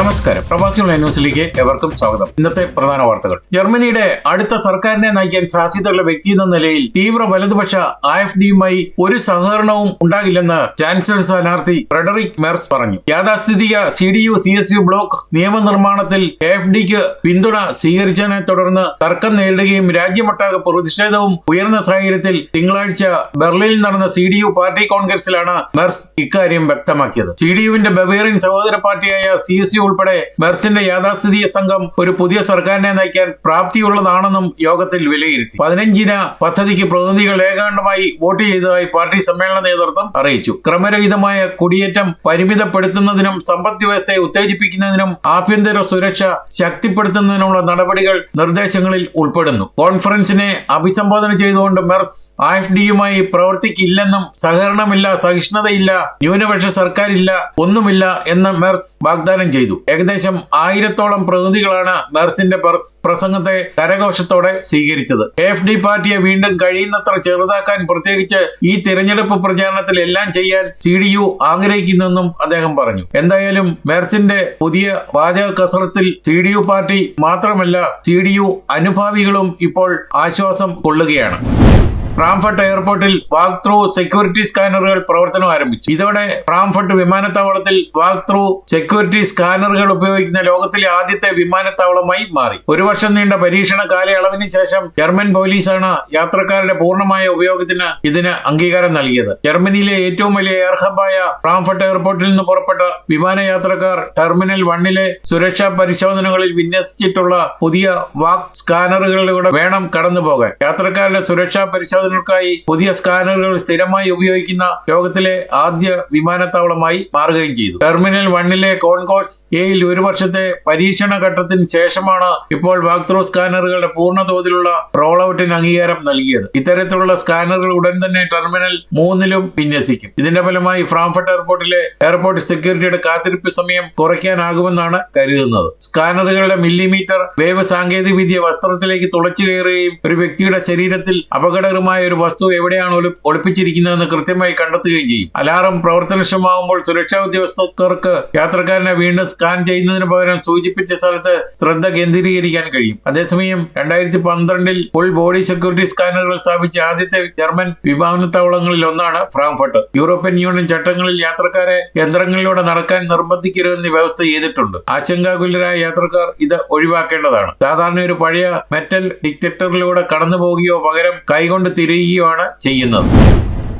നമസ്കാരം. പ്രവാസികൾ ന്യൂസിലേക്ക് എവർക്കും സ്വാഗതം. ഇന്നത്തെ പ്രധാന വാർത്തകൾ. ജർമ്മനിയുടെ അടുത്ത സർക്കാരിനെ നയിക്കാൻ സാധ്യതയുള്ള വ്യക്തി എന്ന നിലയിൽ തീവ്ര വലതുപക്ഷ ആഫ് ഡിയുമായി ഒരു സഹകരണവും ഉണ്ടാകില്ലെന്ന് ചാൻസലർ സ്ഥാനാർത്ഥി ഫ്രെഡറിക് മെർസ് പറഞ്ഞു. യാഥാസ്ഥിതിക C D U C S U bloc നിയമനിർമ്മാണത്തിൽ F ഡിക്ക് പിന്തുണ സ്വീകരിച്ചതിനെ തുടർന്ന് തർക്കം നേരിടുകയും രാജ്യമൊട്ടാകെ പ്രതിഷേധവും ഉയർന്ന സാഹചര്യത്തിൽ തിങ്കളാഴ്ച ബെർലിനിൽ നടന്ന സി ഡി യു പാർട്ടി കോൺഗ്രസിലാണ് മെർസ് ഇക്കാര്യം വ്യക്തമാക്കിയത്. സി ഡി യുവിന്റെ ബവേറിയൻ സഹോദര പാർട്ടിയായ സി എസ് യു ഉൾപ്പെടെ മെർസിന്റെ യാഥാസ്ഥിതിക സംഘം ഒരു പുതിയ സർക്കാരിനെ നയിക്കാൻ പ്രാപ്തിയുള്ളതാണെന്നും യോഗത്തിൽ വിലയിരുത്തി. പതിനഞ്ചിന് പദ്ധതിക്ക് പ്രതിനിധികൾ ഏകാണ്ടമായി വോട്ട് ചെയ്തതായി പാർട്ടി സമ്മേളന നേതൃത്വം അറിയിച്ചു. ക്രമരഹിതമായ കുടിയേറ്റം പരിമിതപ്പെടുത്തുന്നതിനും സമ്പദ് വ്യവസ്ഥയെ ഉത്തേജിപ്പിക്കുന്നതിനും ആഭ്യന്തര സുരക്ഷ ശക്തിപ്പെടുത്തുന്നതിനുള്ള നടപടികൾ നിർദ്ദേശങ്ങളിൽ ഉൾപ്പെടുന്നു. കോൺഫറൻസിനെ അഭിസംബോധന ചെയ്തുകൊണ്ട് മെർസ് ആഫ് ഡിയുമായി പ്രവർത്തിക്കില്ലെന്നും സഹകരണമില്ല സഹിഷ്ണുതയില്ല ന്യൂനപക്ഷ സർക്കാരില്ല ഒന്നുമില്ല എന്ന് മെർസ് വാഗ്ദാനം ചെയ്തു. ഏകദേശം ആയിരത്തോളം പ്രതിനിധികളാണ് മെർസിന്റെ പ്രസംഗത്തെ കരഘോഷത്തോടെ സ്വീകരിച്ചത്. എഫ് ഡി പാർട്ടിയെ വീണ്ടും കഴിയുന്നത്ര ചെറുതാക്കാൻ പ്രത്യേകിച്ച് ഈ തിരഞ്ഞെടുപ്പ് പ്രചാരണത്തിൽ എല്ലാം ചെയ്യാൻ സി ഡി യു ആഗ്രഹിക്കുന്നെന്നും അദ്ദേഹം പറഞ്ഞു. എന്തായാലും മെർസിന്റെ പുതിയ വാചക കസറത്തിൽ സി ഡി യു പാർട്ടി മാത്രമല്ല സി ഡി യു അനുഭാവികളും ഇപ്പോൾ ആശ്വാസം കൊള്ളുകയാണ്. ഫ്രാങ്ക്ഫർട്ട് എയർപോർട്ടിൽ വാക്ക് ത്രൂ സെക്യൂരിറ്റി സ്കാനറുകൾ പ്രവർത്തനം ആരംഭിച്ചു. ഇതോടെ ഫ്രാങ്ക്ഫർട്ട് വിമാനത്താവളത്തിൽ വാക്ക് ത്രൂ സെക്യൂരിറ്റി സ്കാനറുകൾ ഉപയോഗിക്കുന്ന ലോകത്തിലെ ആദ്യത്തെ വിമാനത്താവളമായി മാറി. ഒരു വർഷം നീണ്ട പരീക്ഷണ കാലയളവിന് ശേഷം ജർമ്മൻ പോലീസാണ് യാത്രക്കാരുടെ പൂർണമായ ഉപയോഗത്തിന് ഇതിന് അംഗീകാരം നൽകിയത്. ജർമ്മനിയിലെ ഏറ്റവും വലിയ എയർഹബായ റാംഫർട്ട് എയർപോർട്ടിൽ നിന്ന് പുറപ്പെട്ട വിമാനയാത്രക്കാർ ടെർമിനൽ വണ്ണിലെ സുരക്ഷാ പരിശോധനകളിൽ വിന്യസിച്ചിട്ടുള്ള പുതിയ വാക്ക് സ്കാനറുകളിലൂടെ വേണം കടന്നു പോകാൻ യാത്രക്കാരുടെ സുരക്ഷാ പരിശോധനകൾക്കായി പുതിയ സ്കാനറുകൾ സ്ഥിരമായി ഉപയോഗിക്കുന്ന ലോകത്തിലെ ആദ്യ വിമാനത്താവളമായി മാറുകയും ചെയ്തു. ടെർമിനൽ വണ്ണിലെ കോൺകോഴ്സ് എയിൽ ഒരു വർഷത്തെ പരീക്ഷണ ഘട്ടത്തിന് ശേഷമാണ് ഇപ്പോൾ വാക്ത്രോ സ്കാനറുകളുടെ പൂർണ തോതിലുള്ള റോൾ ഔട്ടിന് അംഗീകാരം നൽകിയത്. ഇത്തരത്തിലുള്ള സ്കാനറുകൾ ഉടൻ തന്നെ ടെർമിനൽ മൂന്നിലും വിന്യസിക്കും. ഇതിന്റെ ഫലമായി ഫ്രാങ്ക്ഫർട്ട് എയർപോർട്ടിലെ എയർപോർട്ട് സെക്യൂരിറ്റിയുടെ കാത്തിരിപ്പ് സമയം കുറയ്ക്കാനാകുമെന്നാണ് കരുതുന്നത്. സ്കാനറുകളുടെ മില്ലിമീറ്റർ വേവ് സാങ്കേതിക വിദ്യ വസ്ത്രത്തിലേക്ക് തുളച്ചു കയറുകയും ഒരു വ്യക്തിയുടെ ശരീരത്തിൽ അപകടകരമായ ഒരു വസ്തു എവിടെയാണ് ഒളിപ്പിച്ചിരിക്കുന്നതെന്ന് കൃത്യമായി കണ്ടെത്തുകയും ചെയ്യും. അലാറം പ്രവർത്തനക്ഷമമാകുമ്പോൾ സുരക്ഷാ ഉദ്യോഗസ്ഥർക്ക് യാത്രക്കാരനെ വീണ്ടും സ്കാൻ ചെയ്യുന്നതിന് പകരം സൂചിപ്പിച്ച സ്ഥലത്ത് ശ്രദ്ധ കേന്ദ്രീകരിക്കാൻ കഴിയും. അതേസമയം രണ്ടായിരത്തി പന്ത്രണ്ടിൽ ഫുൾ ബോഡി സെക്യൂരിറ്റി സ്കാനറുകൾ സ്ഥാപിച്ച ആദ്യത്തെ ജർമ്മൻ വിമാനത്താവളങ്ങളിൽ ഒന്നാണ് ഫ്രാങ്ക്ഫർട്ട്. യൂറോപ്യൻ യൂണിയൻ ചട്ടങ്ങളിൽ യാത്രക്കാരെ യന്ത്രങ്ങളിലൂടെ നടക്കാൻ നിർബന്ധിക്കരുതെന്ന് വ്യവസ്ഥ ചെയ്തിട്ടുണ്ട്. ആശങ്കാകുലരായ യാത്രക്കാർ ഇത് ഒഴിവാക്കേണ്ടതാണ്. സാധാരണ ഒരു പഴയ മെറ്റൽ ഡിറ്റക്ടറിലൂടെ കടന്നു പോവുകയോ പകരം കൈകൊണ്ട് തിരിയുകയോ ചെയ്യുന്നത്.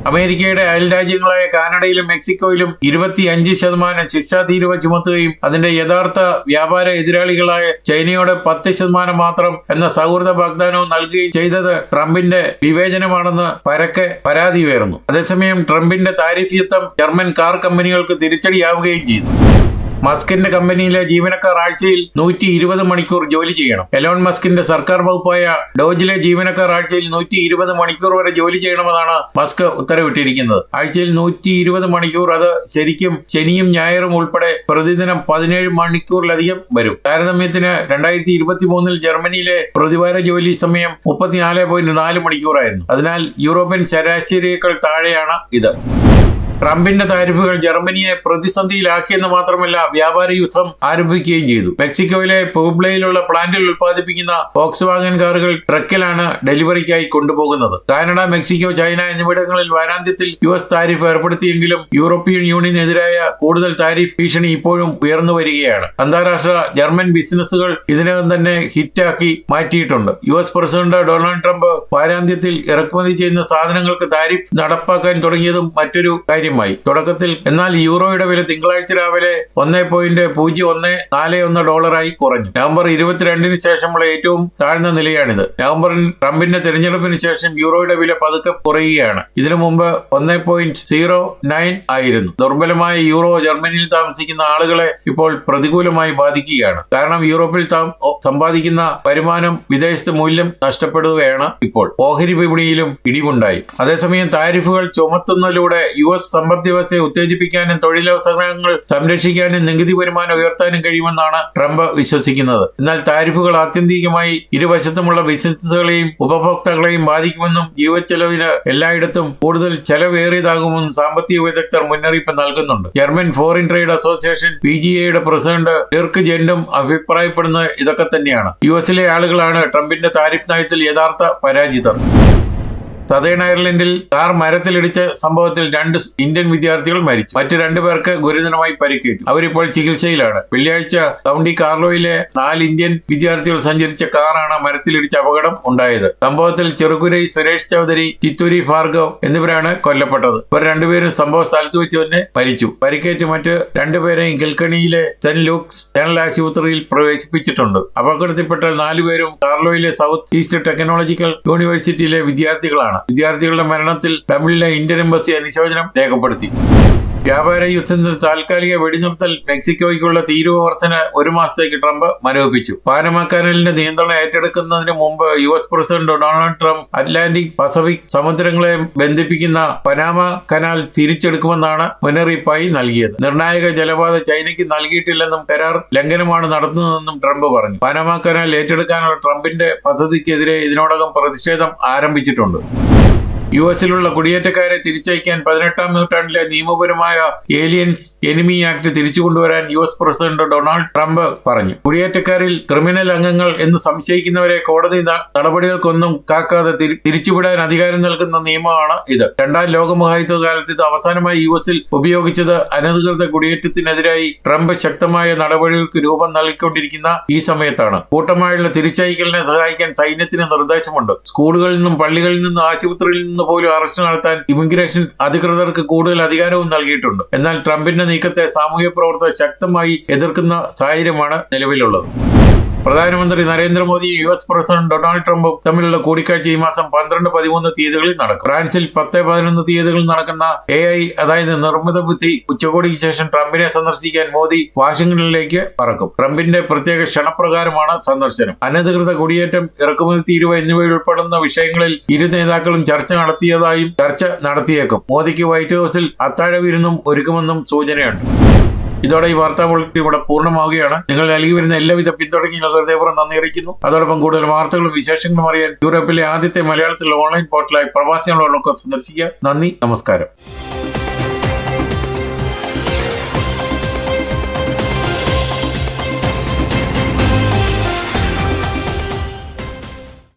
അമേരിക്കയുടെ അയൽ രാജ്യങ്ങളായ കാനഡയിലും മെക്സിക്കോയിലും ഇരുപത്തി അഞ്ച് ശതമാനം ശിക്ഷാ തീരുവ ചുമത്തുകയും അതിന്റെ യഥാർത്ഥ വ്യാപാര എതിരാളികളായ ചൈനയോട് പത്ത് ശതമാനം മാത്രം എന്ന സൗഹൃദ വാഗ്ദാനവും നൽകുകയും ചെയ്തത് ട്രംപിന്റെ വിവേചനമാണെന്ന് പരക്കെ പരാതി ഉയർന്നു. അതേസമയം ട്രംപിന്റെ താരിഫ് യുദ്ധം ജർമ്മൻ കാർ കമ്പനികൾക്ക് തിരിച്ചടിയാവുകയും ചെയ്തു. മസ്കിന്റെ കമ്പനിയിലെ ജീവനക്കാർ ആഴ്ചയിൽ നൂറ്റി ഇരുപത് മണിക്കൂർ ജോലി ചെയ്യണം. എലോൺ മസ്കിന്റെ സർക്കാർ വകുപ്പായ ഡോജിലെ ജീവനക്കാർ ആഴ്ചയിൽ നൂറ്റി ഇരുപത് മണിക്കൂർ വരെ ജോലി ചെയ്യണമെന്നാണ് മസ്ക് ഉത്തരവിട്ടിരിക്കുന്നത്. ആഴ്ചയിൽ നൂറ്റി ഇരുപത് മണിക്കൂർ അത് ശരിക്കും ശനിയും ഞായറും ഉൾപ്പെടെ പ്രതിദിനം പതിനേഴ് മണിക്കൂറിലധികം വരും. താരതമ്യത്തിന് രണ്ടായിരത്തി ഇരുപത്തി മൂന്നിൽ ജർമ്മനിയിലെ പ്രതിവാര ജോലി സമയം മുപ്പത്തിനാല് പോയിന്റ് നാല് മണിക്കൂറായിരുന്നു. അതിനാൽ യൂറോപ്യൻ ശരാശരിയേക്കാൾ താഴെയാണ് ഇത്. ട്രംപിന്റെ താരിഫുകൾ ജർമ്മനിയെ പ്രതിസന്ധിയിലാക്കിയെന്ന് മാത്രമല്ല വ്യാപാര യുദ്ധം ആരംഭിക്കുകയും ചെയ്തു. മെക്സിക്കോയിലെ പൂബ്ലയിലുള്ള പ്ലാന്റിൽ ഉൽപ്പാദിപ്പിക്കുന്ന ബോക്സ് വാഗൻ കാറുകൾ ട്രക്കിലാണ് ഡെലിവറിക്കായി കൊണ്ടുപോകുന്നത്. കാനഡ മെക്സിക്കോ ചൈന എന്നിവിടങ്ങളിൽ വാരാന്ത്യത്തിൽ യു എസ് താരിഫ് ഏർപ്പെടുത്തിയെങ്കിലും യൂറോപ്യൻ യൂണിയനെതിരായ കൂടുതൽ താരിഫ് ഭീഷണി ഇപ്പോഴും ഉയർന്നു വരികയാണ്. അന്താരാഷ്ട്ര ജർമ്മൻ ബിസിനസ്സുകൾ ഇതിനകം തന്നെ ഹിറ്റാക്കി മാറ്റിയിട്ടുണ്ട്. U S president Donald Trump വാരാന്ത്യത്തിൽ ഇറക്കുമതി ചെയ്യുന്ന സാധനങ്ങൾക്ക് താരിഫ് നടപ്പാക്കാൻ തുടങ്ങിയതും മറ്റൊരു കാര്യമായി തുടക്കത്തിൽ എന്നാൽ യൂറോയുടെ വില തിങ്കളാഴ്ച രാവിലെ ഒന്ന് പോയിന്റ് പൂജ്യം ഒന്ന് നാല് ഒന്ന് ഡോളറായി കുറഞ്ഞു. നവംബർ ഇരുപത്തിരണ്ടിന് ശേഷമുള്ള ഏറ്റവും താഴ്ന്ന നിലയാണിത്. നവംബറിൽ ട്രംപിന്റെ തെരഞ്ഞെടുപ്പിന് ശേഷം യൂറോയുടെ വില പതുക്കെ കുറയുകയാണ്. ഇതിനു മുമ്പ് ഒന്ന് പോയിന്റ് സീറോ നയൻ ആയിരുന്നു. ദുർബലമായ യൂറോ ജർമ്മനിയിൽ താമസിക്കുന്ന ആളുകളെ ഇപ്പോൾ പ്രതികൂലമായി ബാധിക്കുകയാണ്. കാരണം യൂറോപ്പിൽ താം സമ്പാദിക്കുന്ന വരുമാനം വിദേശത്ത് മൂല്യം നഷ്ടപ്പെടുകയാണ് ഇപ്പോൾ. ഓഹരി വിപണിയിലും ഇടിവുണ്ടായി. അതേസമയം താരിഫുകൾ ചുമത്തുന്നതിലൂടെ യു എസ് സമ്പദ് വ്യവസ്ഥയെ ഉത്തേജിപ്പിക്കാനും തൊഴിലവസരങ്ങൾ സംരക്ഷിക്കാനും നികുതി വരുമാനം ഉയർത്താനും കഴിയുമെന്നാണ് ട്രംപ് വിശ്വസിക്കുന്നത്. എന്നാൽ താരിഫുകൾ ആത്യന്തികമായി ഇരുവശത്തുമുള്ള ബിസിനസ്സുകളെയും ഉപഭോക്താക്കളെയും ബാധിക്കുമെന്നും ജീവച്ചെലവിന് എല്ലായിടത്തും കൂടുതൽ ചെലവേറിയതാകുമെന്നും സാമ്പത്തിക വിദഗ്ധർ മുന്നറിയിപ്പ് നൽകുന്നുണ്ട്. German foreign trade association P G എയുടെ പ്രസിഡന്റ് ഡിർക്ക് ജെൻഡും അഭിപ്രായപ്പെടുന്നത് ഇതൊക്കെ തന്നെയാണ്. യു എസിലെ ആളുകളാണ് ട്രംപിന്റെ താരിഫ് നയത്തിൽ യഥാർത്ഥ പരാജിതർ. സതേൺ അയർലൻഡിൽ കാർ മരത്തിലിടിച്ച സംഭവത്തിൽ രണ്ട് ഇന്ത്യൻ വിദ്യാർത്ഥികൾ മരിച്ചു. മറ്റു രണ്ടുപേർക്ക് ഗുരുതരമായി പരിക്കേറ്റു. അവരിപ്പോൾ ചികിത്സയിലാണ്. വെള്ളിയാഴ്ച കൗണ്ടി കാർലോയിലെ നാല് ഇന്ത്യൻ വിദ്യാർത്ഥികൾ സഞ്ചരിച്ച കാറാണ് മരത്തിലിടിച്ച അപകടം ഉണ്ടായത്. സംഭവത്തിൽ ചെറുകുരൈ സുരേഷ് ചൗധരി ചിത്തൂരി ഭാർഗവ് എന്നിവരാണ് കൊല്ലപ്പെട്ടത്. ഇവർ രണ്ടുപേരും സംഭവ സ്ഥലത്ത് വെച്ച് തന്നെ മരിച്ചു. പരിക്കേറ്റ് മറ്റ് രണ്ടുപേരെയും കിൽക്കണിയിലെ സെന്റ് ലൂക്സ് ജനറൽ ആശുപത്രിയിൽ പ്രവേശിപ്പിച്ചിട്ടുണ്ട്. അപകടത്തിൽപ്പെട്ട നാലുപേരും കാർലോയിലെ സൗത്ത് ഈസ്റ്റ് ടെക്നോളജിക്കൽ യൂണിവേഴ്സിറ്റിയിലെ വിദ്യാർത്ഥികളാണ്. വിദ്യാർത്ഥികളുടെ മരണത്തിൽ തമിഴിലെ ഇന്ത്യൻ എംബസി അനുശോചനം രേഖപ്പെടുത്തി. വ്യാപാര യുദ്ധത്തിൽ താൽക്കാലിക വെടിനിർത്തൽ മെക്സിക്കോയ്ക്കുള്ള തീരുവർത്തന ഒരു മാസത്തേക്ക് ട്രംപ് മരവിപ്പിച്ചു. പാനമ കനാലിന്റെ നിയന്ത്രണം ഏറ്റെടുക്കുന്നതിന് മുമ്പ് U S president Donald Trump Atlantic Pacific സമുദ്രങ്ങളെ ബന്ധിപ്പിക്കുന്ന പനാമ കനാൽ തിരിച്ചെടുക്കുമെന്നാണ് മുന്നറിയിപ്പായി നൽകിയത്. നിർണായക ജലപാത ചൈനയ്ക്ക് നൽകിയിട്ടില്ലെന്നും കരാർ ലംഘനമാണ് നടത്തുന്നതെന്നും ട്രംപ് പറഞ്ഞു. പനാമ കനാൽ ഏറ്റെടുക്കാനുള്ള ട്രംപിന്റെ പദ്ധതിക്കെതിരെ ഇതിനോടകം പ്രതിഷേധം ആരംഭിച്ചിട്ടുണ്ട്. യു എസിലുള്ള കുടിയേറ്റക്കാരെ തിരിച്ചയക്കാൻ പതിനെട്ടാം നൂറ്റാണ്ടിലെ നിയമപരമായ ഏലിയൻസ് എനിമി ആക്ട് തിരിച്ചു കൊണ്ടുവരാൻ U S president Donald Trump പറഞ്ഞു. കുടിയേറ്റക്കാരിൽ ക്രിമിനൽ അംഗങ്ങൾ എന്ന് സംശയിക്കുന്നവരെ കോടതി നടപടികൾക്കൊന്നും കാക്കാതെ തിരി- തിരിച്ചുവിടാൻ അധികാരം നൽകുന്ന നിയമമാണ് ഇത്. രണ്ടാം ലോകമഹായുദ്ധ കാലത്ത് ഇത് അവസാനമായി യു എസിൽ ഉപയോഗിച്ചത് അനധികൃത കുടിയേറ്റത്തിനെതിരായി ട്രംപ് ശക്തമായ നടപടികൾക്ക് രൂപം നൽകിക്കൊണ്ടിരിക്കുന്ന ഈ സമയത്താണ്. കൂട്ടമായുള്ള തിരിച്ചയക്കലിനെ സഹായിക്കാൻ സൈന്യത്തിന് നിർദ്ദേശമുണ്ട്. സ്കൂളുകളിൽ നിന്നും പള്ളികളിൽ നിന്നും ആശുപത്രിയിൽ നിന്ന് പോലും അറസ്റ്റ് നടത്താൻ ഇമിഗ്രേഷൻ അധികൃതർക്ക് കൂടുതൽ അധികാരവും നൽകിയിട്ടുണ്ട്. എന്നാൽ ട്രംപിന്റെ നീക്കത്തെ സാമൂഹ്യ പ്രവർത്തകർ ശക്തമായി എതിർക്കുന്ന സാഹചര്യമാണ് നിലവിലുള്ളത്. പ്രധാനമന്ത്രി Narendra Modi U S president Donald ട്രംപും തമ്മിലുള്ള കൂടിക്കാഴ്ച ഈ മാസം പന്ത്രണ്ട് പതിമൂന്ന് തീയതികളിൽ നടക്കും. ഫ്രാൻസിൽ പത്ത് പതിനൊന്ന് തീയതികളിൽ നടക്കുന്ന എ ഐ അതായത് നിർമ്മിത ബുദ്ധി ഉച്ചകോടിക്ക് ശേഷം ട്രംപിനെ സന്ദർശിക്കാൻ മോദി വാഷിംഗ്ടണിലേക്ക് പറക്കും. ട്രംപിന്റെ പ്രത്യേക ക്ഷണപ്രകാരമാണ് സന്ദർശനം. അനധികൃത കുടിയേറ്റം ഇറക്കുമതി തീരുവ എന്നിവയുൾപ്പെടുന്ന വിഷയങ്ങളിൽ ഇരു നേതാക്കളും ചർച്ച നടത്തിയതായും ചർച്ച നടത്തിയേക്കും. മോദിക്ക് വൈറ്റ് ഹൌസിൽ അത്താഴ വിരുന്നും ഒരുക്കുമെന്നും സൂചനയുണ്ട്. ഇതോടെ ഈ വാർത്താ ബുള്ളറ്റിൻ ഇവിടെ പൂർണമാവുകയാണ്. നിങ്ങൾ നൽകി വരുന്ന എല്ലാവിധ പിന്തുണയ്ക്കും ഞങ്ങൾ ഹൃദയപൂർവം നന്ദി അറിയിക്കുന്നു. അതോടൊപ്പം കൂടുതൽ വാർത്തകളും വിശേഷങ്ങളും അറിയാൻ യൂറോപ്പിലെ ആദ്യത്തെ മലയാളത്തിലെ ഓൺലൈൻ പോർട്ടലായി പ്രവാസികളോടൊപ്പം സന്ദർശിക്കുക. നന്ദി നമസ്കാരം.